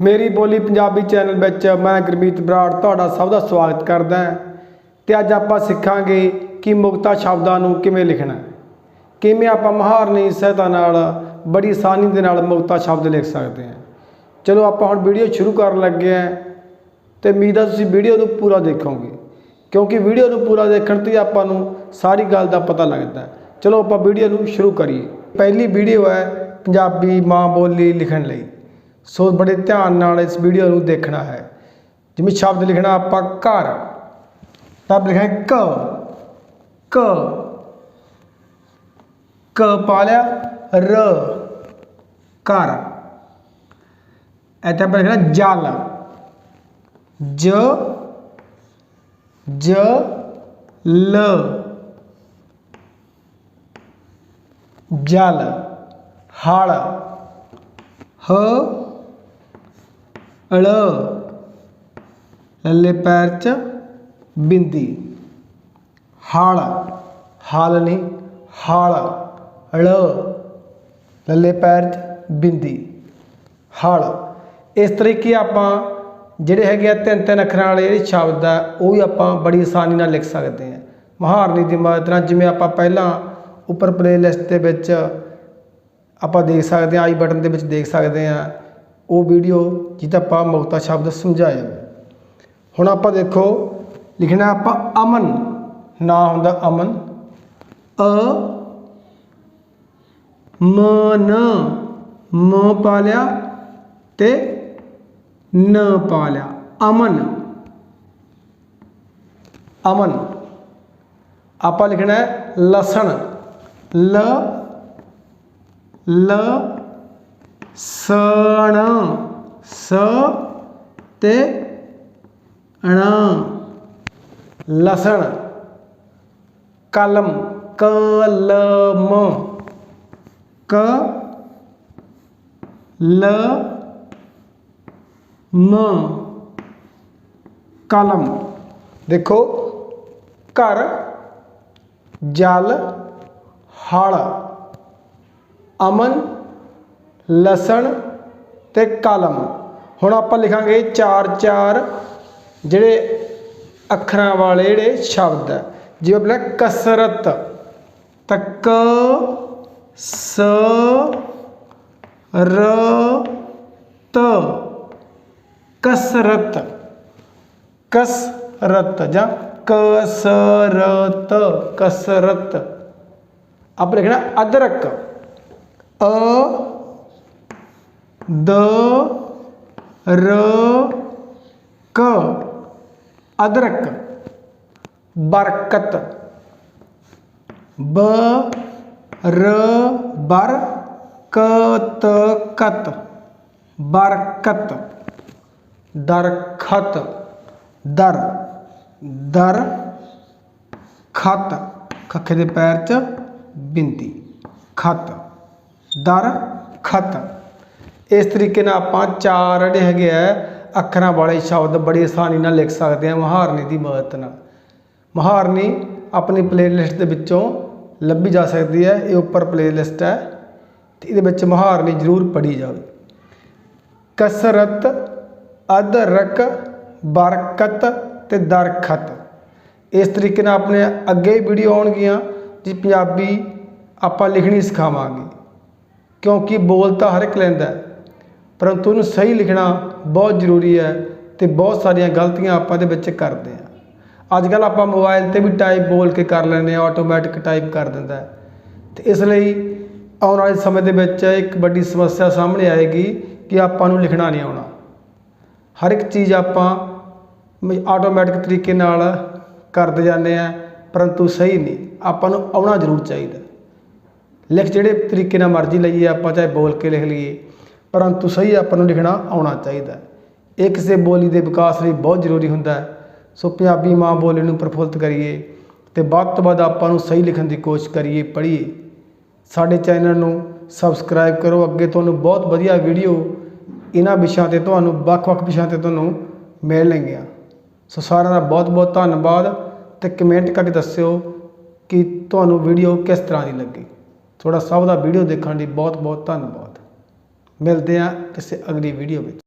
ਮੇਰੀ ਬੋਲੀ ਪੰਜਾਬੀ ਚੈਨਲ ਵਿੱਚ ਮੈਂ ਗੁਰਮੀਤ ਬਰਾੜ ਤੁਹਾਡਾ ਸਭ ਦਾ ਸਵਾਗਤ ਕਰਦਾ ਹਾਂ ਤੇ ਅੱਜ ਆਪਾਂ ਸਿੱਖਾਂਗੇ ਕਿ ਮੁਕਤਾ ਸ਼ਬਦਾਂ ਨੂੰ ਕਿਵੇਂ ਲਿਖਣਾ ਕਿਵੇਂ ਆਪਾਂ ਮਹਾਰਨੀ ਸਹਾਇਤਾ ਨਾਲ, ਬੜੀ ਆਸਾਨੀ ਦੇ ਨਾਲ ਮੁਕਤਾ ਸ਼ਬਦ ਲਿਖ ਸਕਦੇ ਹਾਂ। ਚਲੋ ਆਪਾਂ ਹੁਣ ਵੀਡੀਓ ਸ਼ੁਰੂ ਕਰਨ ਲੱਗੇ ਹਾਂ ਤੇ ਉਮੀਦ ਹੈ ਤੁਸੀਂ ਵੀਡੀਓ ਨੂੰ ਪੂਰਾ ਦੇਖੋਗੇ। ਕਿਉਂਕਿ ਵੀਡੀਓ ਨੂੰ ਪੂਰਾ ਦੇਖਣ ਤੇ ਹੀ ਆਪਾਂ ਨੂੰ ਸਾਰੀ ਗੱਲ ਦਾ ਪਤਾ ਲੱਗਦਾ ਚਲੋ ਆਪਾਂ ਵੀਡੀਓ ਨੂੰ ਸ਼ੁਰੂ ਕਰੀਏ। ਪਹਿਲੀ ਵੀਡੀਓ ਹੈ ਪੰਜਾਬੀ ਮਾਂ ਬੋਲੀ ਲਿਖਣ ਲਈ। ਸੋ ਬੜੇ ਧਿਆਨ ਨਾਲ ਇਸ ਵੀਡੀਓ ਨੂੰ ਦੇਖਣਾ ਹੈ। ਜਿਵੇਂ ਸ਼ਬਦ ਲਿਖਣਾ ਆਪਾਂ ਘਰ ਤਾਂ ਲਿਖਣਾ ਹੈ ਕ ਕ ਕ ਪਾ ਲਿਆ, ਰ, ਘਰ। ਇੱਥੇ ਆਪਾਂ ਲਿਖਣਾ ਜਲ, ਜ ਜ, ਲ, ਜਲ, ਹਲ, ਹ ਲ ਲੱਲੇ ਪੈਰ ਚ ਬਿੰਦੀ। ਹਲ। ਹਾਲ ਨਹੀਂ ਹਲ। ਲ ਲੱਲੇ ਪੈਰ ਚ ਬਿੰਦੀ। ਹਲ। ਇਸ ਤਰੀਕੇ ਆਪਾਂ ਜਿਹੜੇ ਹੈਗੇ ਆ ਤਿੰਨ ਤਿੰਨ ਅੱਖਰਾਂ ਵਾਲੇ ਜਿਹੜੇ ਸ਼ਬਦ ਆ, ਉਹ ਵੀ ਆਪਾਂ ਬੜੀ ਆਸਾਨੀ ਨਾਲ ਲਿਖ ਸਕਦੇ ਹਾਂ ਮਹਾਰਨੀ ਦੀ ਮਦਦ ਨਾਲ ਜਿਵੇਂ ਆਪਾਂ ਪਹਿਲਾਂ ਉੱਪਰ ਪਲੇਲਿਸਟ ਦੇ ਵਿੱਚ ਆਪਾਂ ਦੇਖ ਸਕਦੇ ਹਾਂ ਆਈ ਬਟਨ ਦੇ ਵਿੱਚ ਦੇਖ ਸਕਦੇ ਹਾਂ ਉਹ ਵੀਡੀਓ ਜਿਹਦਾ ਆਪਾਂ ਮੁਕਤਾ ਸ਼ਬਦ ਸਮਝਾਇਆ। ਹੁਣ ਆਪਾਂ ਦੇਖੋ, ਲਿਖਣਾ ਆਪਾਂ ਅਮਨ। ਨਾ ਹੁੰਦਾ ਅਮਨ। ਅ ਮਨ ਮ ਪਾ ਲਿਆ ਤੇ ਨ ਪਾ ਲਿਆ ਅਮਨ। ਅਮਨ। ਆਪਾਂ ਲਿਖਣਾ ਹੈ ਲਸਣ। ਲ ਲ ਸਣ, ਸ ਤੇ ਣ ਲਸਣ, ਕਲਮ ਕਲਮ। ਕ ਲ ਮ ਕਲਮ। ਦੇਖੋ, ਘਰ, ਜਲ, ਹਲ, ਅਮਨ ਲਸਣ ਤੇ ਕਲਮ। ਹੁਣ ਆਪਾਂ ਲਿਖਾਂਗੇ ਚਾਰ ਚਾਰ ਜਿਹੜੇ ਅੱਖਰਾਂ ਵਾਲੇ ਜਿਹੜੇ ਸ਼ਬਦ ਹੈ। ਜਿਵੇਂ ਆਪਣਾ ਕਸਰਤ, ਤੱਕ, ਸ, ਰ, ਤ। ਕਸਰਤ ਕਸਰਤ ਜਾਂ ਕਸਰਤ ਕਸਰਤ। ਆਪ ਲਿਖਣਾ ਅਦਰਕ, ਅ ਦ, ਰ, ਕ। ਅਦਰਕ, ਬਰਕਤ। ਬ, ਰ, ਬਰ ਕਤ ਕਤ ਬਰਕਤ, ਦਰਖਤ। ਦਰ ਦਰ, ਖਤ। ਖੱਖੇ ਦੇ ਪੈਰ ਚ ਬਿੰਦੀ ਖਤ, ਦਰ, ਖਤ। ਇਸ ਤਰੀਕੇ ਨਾਲ ਆਪਾਂ ਚਾਰ ਜਿਹੜੇ ਹੈਗੇ ਆ, ਅੱਖਰਾਂ ਵਾਲੇ ਸ਼ਬਦ ਬੜੀ ਆਸਾਨੀ ਨਾਲ ਲਿਖ ਸਕਦੇ ਹਾਂ ਮਹਾਰਨੀ ਦੀ ਮਦਦ ਨਾਲ। ਮਹਾਰਨੀ ਆਪਣੀ ਪਲੇਲਿਸਟ ਦੇ ਵਿੱਚੋਂ ਲੱਭੀ ਜਾ ਸਕਦੀ ਹੈ, ਇਹ ਉੱਪਰ ਪਲੇਲਿਸਟ ਹੈ, ਤੇ ਇਹਦੇ ਵਿੱਚ ਮਹਾਰਨੀ ਜ਼ਰੂਰ ਪੜ੍ਹੀ ਜਾਵੇ। ਕਸਰਤ, ਅਦਰਕ, ਬਰਕਤ ਤੇ ਦਰਖਤ। ਇਸ ਤਰੀਕੇ ਨਾਲ ਆਪਣੇ ਅੱਗੇ ਵੀਡੀਓ ਆਉਣਗੀਆਂ, ਜੀ ਪੰਜਾਬੀ ਆਪਾਂ ਲਿਖਣੀ ਸਿਖਾਵਾਂਗੇ। ਕਿਉਂਕਿ ਬੋਲ ਤਾਂ ਹਰ ਇੱਕ ਲੈਂਦਾ ਪਰੰਤੂ ਉਹਨੂੰ ਸਹੀ ਲਿਖਣਾ ਬਹੁਤ ਜ਼ਰੂਰੀ ਹੈ ਤੇ ਬਹੁਤ ਸਾਰੀਆਂ ਗਲਤੀਆਂ ਆਪਾਂ ਦੇ ਵਿੱਚ ਕਰਦੇ ਹਾਂ। ਅੱਜ ਕੱਲ ਆਪਾਂ ਮੋਬਾਈਲ ਤੇ ਵੀ ਟਾਈਪ ਬੋਲ ਕੇ ਕਰ ਲੈਂਦੇ ਆ ਆਟੋਮੈਟਿਕ ਟਾਈਪ ਕਰ ਦਿੰਦਾ ਹੈ। ਤੇ ਇਸ ਲਈ ਆਉਣ ਵਾਲੇ ਸਮੇਂ ਦੇ ਵਿੱਚ ਇੱਕ ਵੱਡੀ ਸਮੱਸਿਆ ਸਾਹਮਣੇ ਆਏਗੀ ਕਿ ਆਪਾਂ ਨੂੰ ਲਿਖਣਾ ਨਹੀਂ ਆਉਣਾ। ਹਰ ਇੱਕ ਚੀਜ਼ ਆਪਾਂ ਆਟੋਮੈਟਿਕ ਤਰੀਕੇ ਨਾਲ ਕਰਦੇ ਜਾਂਦੇ ਆ ਪਰੰਤੂ ਸਹੀ ਨਹੀਂ, ਆਪਾਂ ਨੂੰ ਆਉਣਾ ਜ਼ਰੂਰ ਚਾਹੀਦਾ। ਲਿਖ ਜਿਹੜੇ ਤਰੀਕੇ ਨਾਲ ਮਰਜ਼ੀ ਲਈਏ ਆਪਾਂ, ਚਾਹੇ ਬੋਲ ਕੇ ਲਿਖ ਲਈਏ। ਪਰੰਤੂ ਸਹੀ ਆਪਾਂ ਨੂੰ ਲਿਖਣਾ ਆਉਣਾ ਚਾਹੀਦਾ ਇਹ ਕਿਸੇ ਬੋਲੀ ਦੇ ਵਿਕਾਸ ਲਈ ਬਹੁਤ ਜ਼ਰੂਰੀ ਹੁੰਦਾ ਹੈ। ਸੋ ਪੰਜਾਬੀ ਮਾਂ ਬੋਲੀ ਨੂੰ ਪ੍ਰਫੁੱਲਤ ਕਰੀਏ ਤੇ ਵੱਧ ਤੋਂ ਵੱਧ ਆਪਾਂ ਨੂੰ ਸਹੀ ਲਿਖਣ ਦੀ ਕੋਸ਼ਿਸ਼ ਕਰੀਏ, ਪੜ੍ਹੀਏ। ਸਾਡੇ ਚੈਨਲ ਨੂੰ ਸਬਸਕ੍ਰਾਈਬ ਕਰੋ। ਅੱਗੇ ਤੁਹਾਨੂੰ ਬਹੁਤ ਵਧੀਆ ਵੀਡੀਓ ਇਹਨਾਂ ਵਿਸ਼ਿਆਂ ਤੇ ਤੁਹਾਨੂੰ, ਵੱਖ-ਵੱਖ ਵਿਸ਼ਿਆਂ ਤੇ ਤੁਹਾਨੂੰ ਮਿਲਣਗੀਆਂ। ਸੋ ਸਾਰਿਆਂ ਦਾ ਬਹੁਤ-ਬਹੁਤ ਧੰਨਵਾਦ ਤੇ ਕਮੈਂਟ ਕਰਕੇ ਦੱਸਿਓ ਕਿ ਤੁਹਾਨੂੰ ਵੀਡੀਓ ਕਿਸ ਤਰ੍ਹਾਂ ਦੀ ਲੱਗੀ। ਤੁਹਾਡਾ ਸਭ ਦਾ ਵੀਡੀਓ ਦੇਖਣ ਲਈ ਬਹੁਤ ਬਹੁਤ ਧੰਨਵਾਦ। ਮਿਲਦੇ ਹਾਂ ਕਿਸੇ ਅਗਲੀ ਵੀਡੀਓ ਵਿੱਚ।